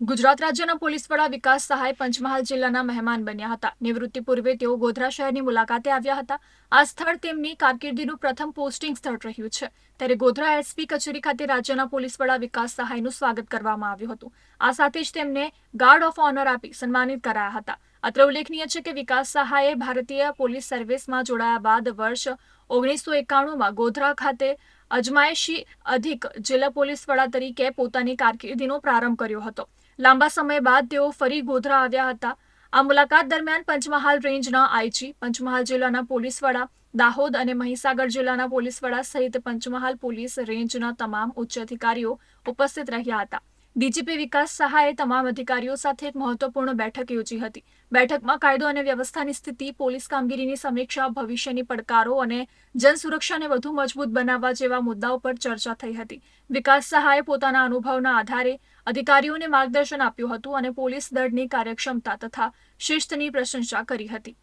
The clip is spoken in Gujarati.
ગુજરાત રાજ્યના પોલીસ વડા વિકાસ સહાય પંચમહાલ જિલ્લાના મહેમાન બન્યા હતા. નિવૃત્તિ પૂર્વે તેઓ ગોધરા શહેરની મુલાકાતે આવ્યા હતા. આ સ્થળ તેમની કારકિર્દીનું પ્રથમ પોસ્ટિંગ સ્થળ રહ્યું છે. ત્યારે ગોધરા એસપી કચેરી ખાતે રાજ્યના પોલીસ વડા વિકાસ સહાયનું સ્વાગત કરવામાં આવ્યું હતું. આ સાથે જ તેમને ગાર્ડ ઓફ ઓનર આપી સન્માનિત કરાયા હતા. અત્રે ઉલ્લેખનીય છે કે વિકાસ સહાયે ભારતીય પોલીસ સર્વિસમાં જોડાયા બાદ વર્ષ ઓગણીસો એકાણુંમાં ગોધરા ખાતે અજમાયશી અધિક જિલ્લા પોલીસ વડા તરીકે પોતાની કારકિર્દીનો પ્રારંભ કર્યો હતો. લાંબા સમય બાદ તેઓ ફરી ગોધરા આવ્યા હતા. આ મુલાકાત દરમિયાન પંચમહાલ રેન્જના આઈજી પંચમહાલ જિલ્લાના પોલીસ વડા, દાહોદ અને મહીસાગર જિલ્લાના પોલીસ વડા સહિત પંચમહાલ પોલીસ રેન્જના તમામ ઉચ્ચ અધિકારીઓ ઉપસ્થિત રહ્યા હતા. ડીજીપી વિકાસ સહાયે તમામ અધિકારીઓ સાથે એક મહત્વપૂર્ણ બેઠક યોજી હતી. બેઠકમાં કાયદો અને વ્યવસ્થાની સ્થિતિ, પોલીસ કામગીરીની સમીક્ષા, ભવિષ્યની પડકારો અને જનસુરક્ષાને વધુ મજબૂત બનાવવા જેવા મુદ્દાઓ પર ચર્ચા થઈ હતી. વિકાસ સહાયે પોતાના અનુભવના આધારે અધિકારીઓને માર્ગદર્શન આપ્યું હતું અને પોલીસ દળની કાર્યક્ષમતા તથા શિસ્તની પ્રશંસા કરી હતી.